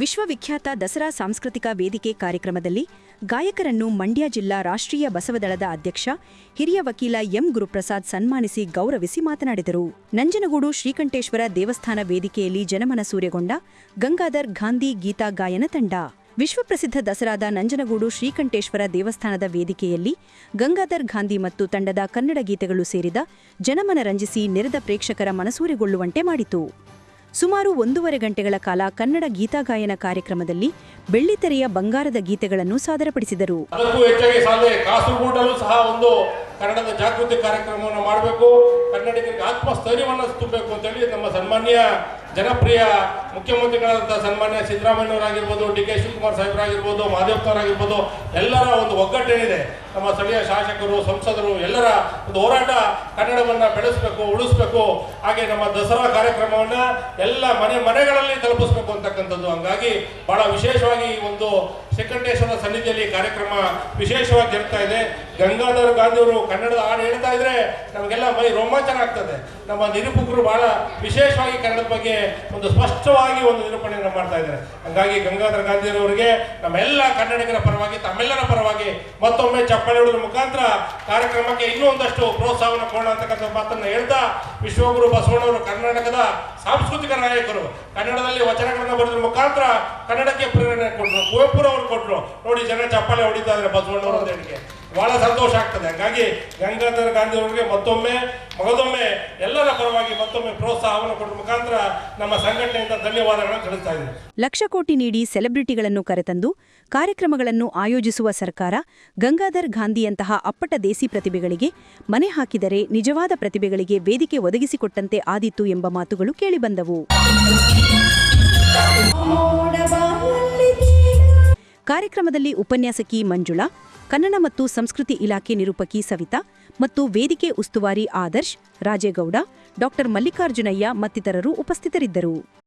ವಿಶ್ವವಿಖ್ಯಾತ ದಸರಾ ಸಾಂಸ್ಕೃತಿಕ ವೇದಿಕೆ ಕಾರ್ಯಕ್ರಮದಲ್ಲಿ ಗಾಯಕರನ್ನು ಮಂಡ್ಯ ಜಿಲ್ಲಾ ರಾಷ್ಟ್ರೀಯ ಬಸವದಳದ ಅಧ್ಯಕ್ಷ, ಹಿರಿಯ ವಕೀಲ ಎಂ ಗುರುಪ್ರಸಾದ್ ಸನ್ಮಾನಿಸಿ ಗೌರವಿಸಿ ಮಾತನಾಡಿದರು. ನಂಜನಗೂಡು ಶ್ರೀಕಂಠೇಶ್ವರ ದೇವಸ್ಥಾನ ವೇದಿಕೆಯಲ್ಲಿ ಜನಮನ ಸೂರ್ಯಗೊಂಡ ಗಂಗಾಧರ್ ಗಾಂಧಿ ಗೀತಾ ಗಾಯನ ತಂಡ. ವಿಶ್ವಪ್ರಸಿದ್ಧ ದಸರಾದ ನಂಜನಗೂಡು ಶ್ರೀಕಂಠೇಶ್ವರ ದೇವಸ್ಥಾನದ ವೇದಿಕೆಯಲ್ಲಿ ಗಂಗಾಧರ್ ಗಾಂಧಿ ಮತ್ತು ತಂಡದ ಕನ್ನಡ ಗೀತೆಗಳು ಸೇರಿದ ಜನಮನ ರಂಜಿಸಿ ನೆರೆದ ಪ್ರೇಕ್ಷಕರ ಮನಸೂರೆಗೊಳ್ಳುವಂತೆ ಮಾಡಿತು. ಸುಮಾರು ಒಂದೂವರೆ ಗಂಟೆಗಳ ಕಾಲ ಕನ್ನಡ ಗೀತಾಗಾಯನ ಕಾರ್ಯಕ್ರಮದಲ್ಲಿ ಬೆಳ್ಳಿತೆರೆಯ ಬಂಗಾರದ ಗೀತೆಗಳನ್ನು ಸಾದರಪಡಿಸಿದರು. ಸಹ ಒಂದು ಕನ್ನಡದ ಜಾಗೃತಿ ಕಾರ್ಯಕ್ರಮವನ್ನು ಮಾಡಬೇಕು. ಕನ್ನಡಿಗರಿಗೆ ಆತ್ಮಸ್ಥೈರ್ಯವನ್ನು ತುಂಬಬೇಕು ಅಂತೇಳಿ ನಮ್ಮ ಸನ್ಮಾನ್ಯ ಜನಪ್ರಿಯ ಮುಖ್ಯಮಂತ್ರಿಗಳಾದಂಥ ಸನ್ಮಾನ್ಯ ಸಿದ್ದರಾಮಯ್ಯವರಾಗಿರ್ಬೋದು ಡಿ ಕೆ ಶಿವಕುಮಾರ್ ಸಾಹೇಬರಾಗಿರ್ಬೋದು ಮಾದೇವಪ್ಪನವರಾಗಿರ್ಬೋದು ಎಲ್ಲರ ಒಂದು ಒಗ್ಗಟ್ಟೇನಿದೆ. ನಮ್ಮ ಸ್ಥಳೀಯ ಶಾಸಕರು, ಸಂಸದರು ಎಲ್ಲರ ಒಂದು ಹೋರಾಟ ಕನ್ನಡವನ್ನು ಬೆಳೆಸಬೇಕು, ಉಳಿಸ್ಬೇಕು. ಹಾಗೆ ನಮ್ಮ ದಸರಾ ಕಾರ್ಯಕ್ರಮವನ್ನು ಎಲ್ಲ ಮನೆ ಮನೆಗಳಲ್ಲಿ ತಲುಪಿಸ್ಬೇಕು ಅಂತಕ್ಕಂಥದ್ದು. ಹಂಗಾಗಿ ಬಹಳ ವಿಶೇಷವಾಗಿ ಒಂದು ಶ್ರೀಕಂಠೇಶ್ವರ ಸನ್ನಿಧಿಯಲ್ಲಿ ಕಾರ್ಯಕ್ರಮ ವಿಶೇಷವಾಗಿ ಜರುಗ್ತಾ ಇದೆ. ಗಂಗಾಧರ ಗಾಂಧಿಯವರು ಕನ್ನಡದ ಹಾಡು ಹೇಳ್ತಾ ಇದ್ರೆ ನಮಗೆಲ್ಲ ಮೈ ರೋಮಾಂಚನ ಆಗ್ತದೆ. ನಮ್ಮ ನಿರೂಪಕರು ಬಹಳ ವಿಶೇಷವಾಗಿ ಕನ್ನಡದ ಬಗ್ಗೆ ಒಂದು ಸ್ಪಷ್ಟವಾಗಿ ಒಂದು ನಿರೂಪಣೆಯನ್ನು ಮಾಡ್ತಾ ಇದ್ದಾರೆ. ಹಂಗಾಗಿ ಗಂಗಾಧರ ಗಾಂಧಿಯವರಿಗೆ ನಮ್ಮೆಲ್ಲ ಕನ್ನಡಿಗರ ಪರವಾಗಿ, ತಮ್ಮೆಲ್ಲರ ಪರವಾಗಿ ಮತ್ತೊಮ್ಮೆ ಚಪ್ಪಾಳೆ ಹೊಡೆದ್ರ ಮುಖಾಂತರ ಕಾರ್ಯಕ್ರಮಕ್ಕೆ ಇನ್ನೂ ಒಂದಷ್ಟು ಪ್ರೋತ್ಸಾಹವನ್ನು ಕೊಡೋಣ ಅಂತಕ್ಕಂಥ ಮಾತನ್ನು ಹೇಳ್ತಾ ವಿಶ್ವಗುರು ಬಸವಣ್ಣವರು ಕರ್ನಾಟಕದ ಸಾಂಸ್ಕೃತಿಕ ನಾಯಕರು, ಕನ್ನಡದಲ್ಲಿ ವಚನಗಳನ್ನು ಬರೆದ್ರ ಮುಖಾಂತರ ಕನ್ನಡಕ್ಕೆ ಪ್ರೇರಣೆ ಕೊಟ್ಟರು ಕುವೆಂಪುರವರು ಕೊಟ್ಟರು ನೋಡಿ ಜನ ಚಪ್ಪಾಳೆ ಹೊಡಿತಾ ಇದ್ದಾರೆ ಬಸವಣ್ಣವರು ಅಂತ ಹೇಳಿಕೆ ಬಹಳ ಸಂತೋಷ ಆಗ್ತದೆ. ಹಾಗಾಗಿ ಗಂಗಾಧರ ಗಾಂಧಿ ಅವರಿಗೆ ಮತ್ತೊಮ್ಮೆ ಮಗದೊಮ್ಮೆ ಎಲ್ಲರ ಪರವಾಗಿ ಮತ್ತೊಮ್ಮೆ ಪ್ರೋತ್ಸಾಹವನ್ನು ಕೊಡುವ ಮುಖಾಂತರ ನಮ್ಮ ಸಂಘಟನೆಯಿಂದ ಧನ್ಯವಾದಗಳನ್ನು ತಿಳಿಸ್ತಾ ಇದ್ದೀನಿ. ಲಕ್ಷ ಕೋಟಿ ನೀಡಿ ಸೆಲೆಬ್ರಿಟಿಗಳನ್ನು ಕರೆತಂದು ಕಾರ್ಯಕ್ರಮಗಳನ್ನು ಆಯೋಜಿಸುವ ಸರ್ಕಾರ ಗಂಗಾಧರ್ ಗಾಂಧಿಯಂತಹ ಅಪ್ಪಟ ದೇಸಿ ಪ್ರತಿಭೆಗಳಿಗೆ ಮನೆ ಹಾಕಿದರೆ ನಿಜವಾದ ಪ್ರತಿಭೆಗಳಿಗೆ ವೇದಿಕೆ ಒದಗಿಸಿಕೊಟ್ಟಂತೆ ಆದಿತ್ತು ಎಂಬ ಮಾತುಗಳು ಕೇಳಿಬಂದವು. ಕಾರ್ಯಕ್ರಮದಲ್ಲಿ ಉಪನ್ಯಾಸಕಿ ಮಂಜುಳಾ, ಕನ್ನಡ ಮತ್ತು ಸಂಸ್ಕೃತಿ ಇಲಾಖೆ ನಿರೂಪಕಿ ಸವಿತಾ ಮತ್ತು ವೇದಿಕೆ ಉಸ್ತುವಾರಿ ಆದರ್ಶ್, ರಾಜೇಗೌಡ, ಡಾಕ್ಟರ್ ಮಲ್ಲಿಕಾರ್ಜುನಯ್ಯ ಮತ್ತಿತರರು ಉಪಸ್ಥಿತರಿದ್ದರು.